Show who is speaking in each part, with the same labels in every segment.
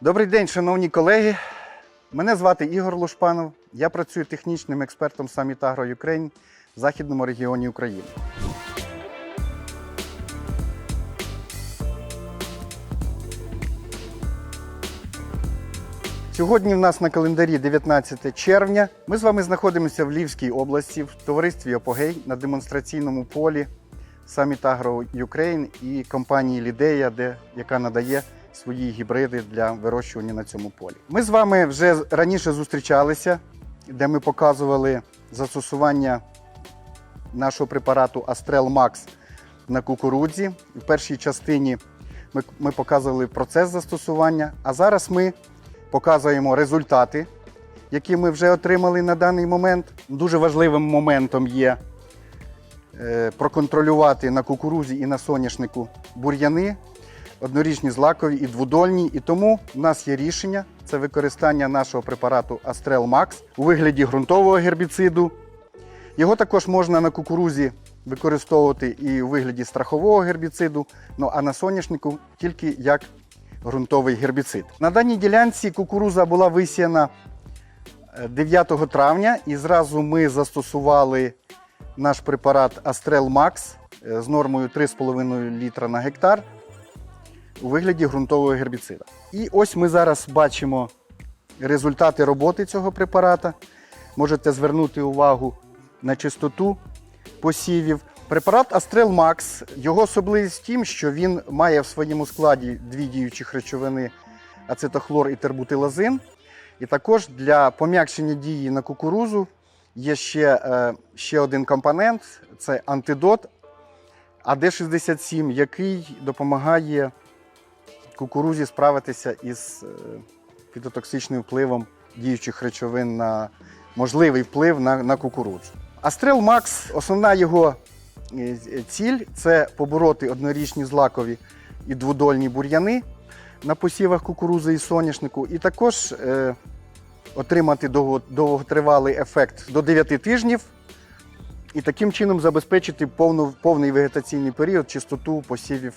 Speaker 1: Добрий день, шановні колеги. Мене звати Ігор Лушпанов. Я працюю технічним експертом Agro Ukraine в західному регіоні України. Сьогодні в нас на календарі 19 червня. Ми з вами знаходимося в Львівській області в товаристві Опогей на демонстраційному полі Agro Ukraine і компанії Лідея, де, яка надає свої гібриди для вирощування на цьому полі. Ми з вами вже раніше зустрічалися, де ми показували застосування нашого препарату Astrel Max на кукурудзі. В першій частині ми, ми показували процес застосування, а зараз ми показуємо результати, які ми вже отримали на даний момент. Дуже важливим моментом є е, проконтролювати на кукурузі і на соняшнику бур'яни, однорічні злакові і двудольні. І тому в нас є рішення це використання нашого препарату Astrel Max у вигляді ґрунтового гербіциду. Його також можна на кукурузі використовувати і у вигляді страхового гербіциду, ну а на соняшнику тільки як ґрунтовий гербіцид. На даній ділянці кукуруза була висіяна е, 9 травня, і зразу ми застосували наш препарат Max е, з нормою 3,5 літра на гектар у вигляді ґрунтового гербіцида. І ось ми зараз бачимо результати роботи цього препарата. Можете звернути увагу на чистоту посівів. Препарат Astrel Max, його особливість в тім, що він має в своєму складі дві діючих речовини ацетохлор і тербутилазин. І також для пом'якшення дії на кукурузу є ще, е, ще один компонент це антидот АД67, який допомагає кукурузі справитися із е, фітотоксичним впливом діючих речовин на можливий вплив на, на кукурудзу. Астрел Макс, основна його е, ціль це побороти однорічні злакові і двудольні бур'яни на посівах кукурузи і соняшнику, і також е, отримати довго, довготривалий ефект до 9 тижнів і таким чином забезпечити повну, повний вегетаційний період, чистоту посівів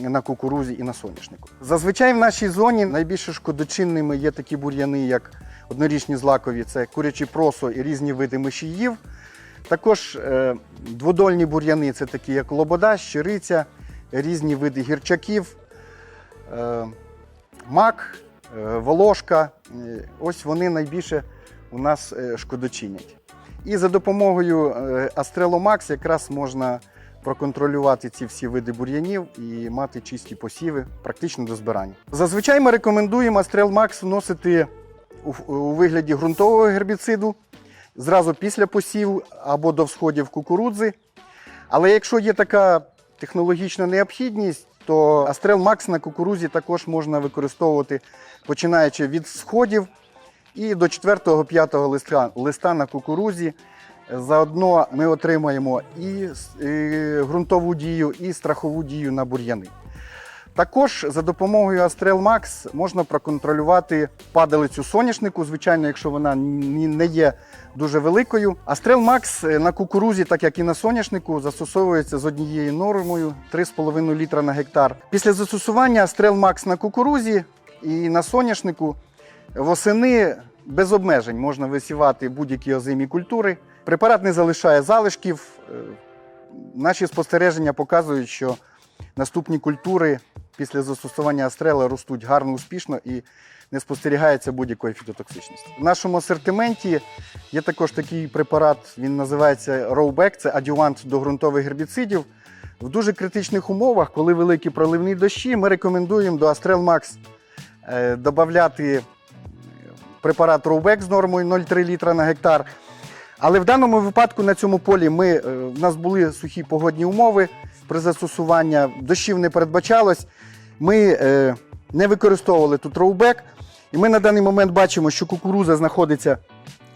Speaker 1: на кукурузі і на соняшнику. Зазвичай в нашій зоні найбільш шкодочинними є такі бур'яни, як однорічні злакові, це курячі просо і різні види мишіїв. Також е, дводольні бур'яни це такі, як лобода, щириця, різні види гірчаків, е, мак, е, волошка. Ось вони найбільше у нас шкодочинять. І за допомогою Astrelo якраз можна проконтролювати ці всі види бур'янів і мати чисті посіви практично до збирання. Зазвичай ми рекомендуємо Astrel Max вносити у, вигляді ґрунтового гербіциду зразу після посіву або до всходів кукурудзи. Але якщо є така технологічна необхідність, то Astrel Max на кукурузі також можна використовувати починаючи від сходів і до 4-5 листа, листа на кукурузі. Заодно ми отримаємо і, ґрунтову дію, і страхову дію на бур'яни. Також за допомогою Astrel Max можна проконтролювати падалицю соняшнику, звичайно, якщо вона не є дуже великою. Astrel Max е, на кукурузі, так як і на соняшнику, застосовується з однією нормою 3,5 літра на гектар. Після застосування Astrel Max на кукурузі і на соняшнику восени без обмежень можна висівати будь-які озимі культури. Препарат не залишає залишків. Е, Наші спостереження показують, що наступні культури після застосування астрела ростуть гарно, успішно і не спостерігається будь-якої фітотоксичності. В нашому асортименті є також такий препарат, він називається Rowback, це адювант до ґрунтових гербіцидів. В дуже критичних умовах, коли великі проливні дощі, ми рекомендуємо до Astrel Max е, додати препарат Rowback з нормою 0,3 літра на гектар. Але в даному випадку на цьому полі ми, е, в нас були сухі погодні умови при застосуванні, дощів не передбачалось. Ми е, не використовували тут роубек. І ми на даний момент бачимо, що кукуруза знаходиться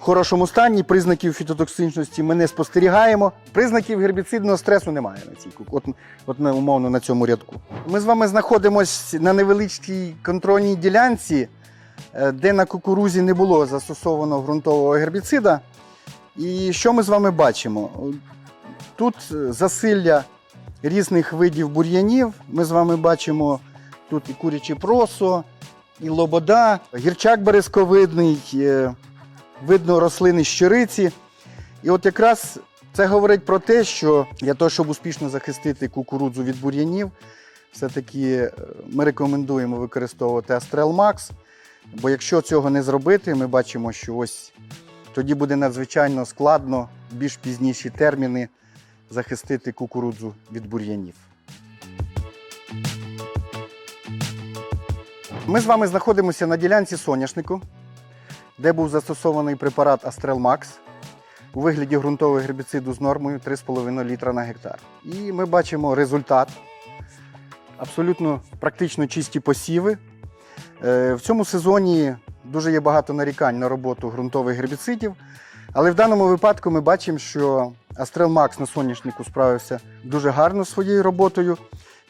Speaker 1: в хорошому стані, признаків фітотоксичності ми не спостерігаємо. Признаків гербіцидного стресу немає на цій от, от умовно на цьому рядку. Ми з вами знаходимося на невеличкій контрольній ділянці, е, де на кукурузі не було застосовано ґрунтового гербіцида. І що ми з вами бачимо? Тут засилля різних видів бур'янів. Ми з вами бачимо тут і куряче просо, і лобода, гірчак березковидний, е, видно рослини щириці. І от якраз це говорить про те, що для того, щоб успішно захистити кукурудзу від бур'янів, все-таки е, ми рекомендуємо використовувати Astrel Max. Бо якщо цього не зробити, ми бачимо, що ось тоді буде надзвичайно складно більш пізніші терміни захистити кукурудзу від бур'янів. Ми з вами знаходимося на ділянці соняшнику, де був застосований препарат Astrel Max у вигляді ґрунтового гербіциду з нормою 3,5 літра на гектар. І ми бачимо результат. Абсолютно практично чисті посіви. Е, В цьому сезоні дуже є багато нарікань на роботу ґрунтових гербіцидів. Але в даному випадку ми бачимо, що Astrel Max на соняшнику справився дуже гарно своєю роботою,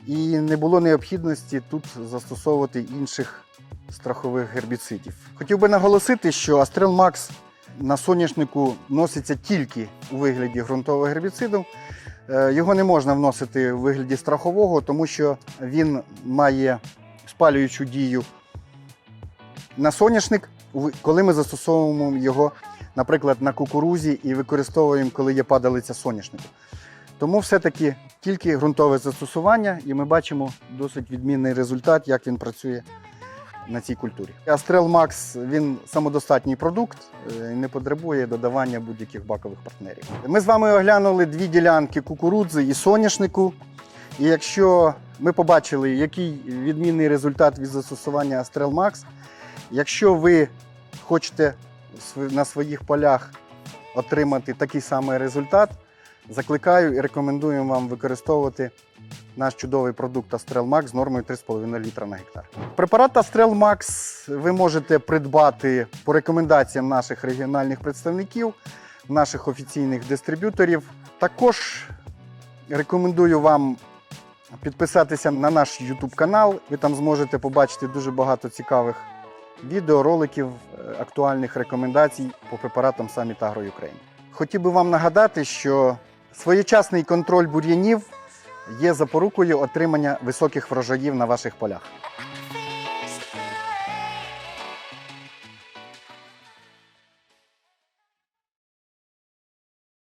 Speaker 1: і не було необхідності тут застосовувати інших страхових гербіцидів. Хотів би наголосити, що Astrel Max на соняшнику носиться тільки у вигляді ґрунтового гербіциду. Е, Його не можна вносити у вигляді страхового, тому що він має спалюючу дію на соняшник, коли ми застосовуємо його, наприклад, на кукурузі і використовуємо, коли є падалиця соняшнику. Тому все-таки тільки ґрунтове застосування, і ми бачимо досить відмінний результат, як він працює на цій культурі. Astrel Max він самодостатній продукт, е, не потребує додавання будь-яких бакових партнерів. Ми з вами оглянули дві ділянки кукурудзи і соняшнику. І якщо ми побачили, який відмінний результат від застосування Astrel Max, якщо ви хочете на своїх полях отримати такий самий результат, закликаю і рекомендуємо вам використовувати наш чудовий продукт Astrel Max з нормою 3,5 літра на гектар. Препарат Max ви можете придбати по рекомендаціям наших регіональних представників, наших офіційних дистриб'юторів. Також рекомендую вам підписатися на наш YouTube канал. Ви там зможете побачити дуже багато цікавих відео, роликів, е, актуальних рекомендацій по препаратам Summit Agro Ukraine. Хотів би вам нагадати, що своєчасний контроль бур'янів є запорукою отримання високих врожаїв на ваших полях.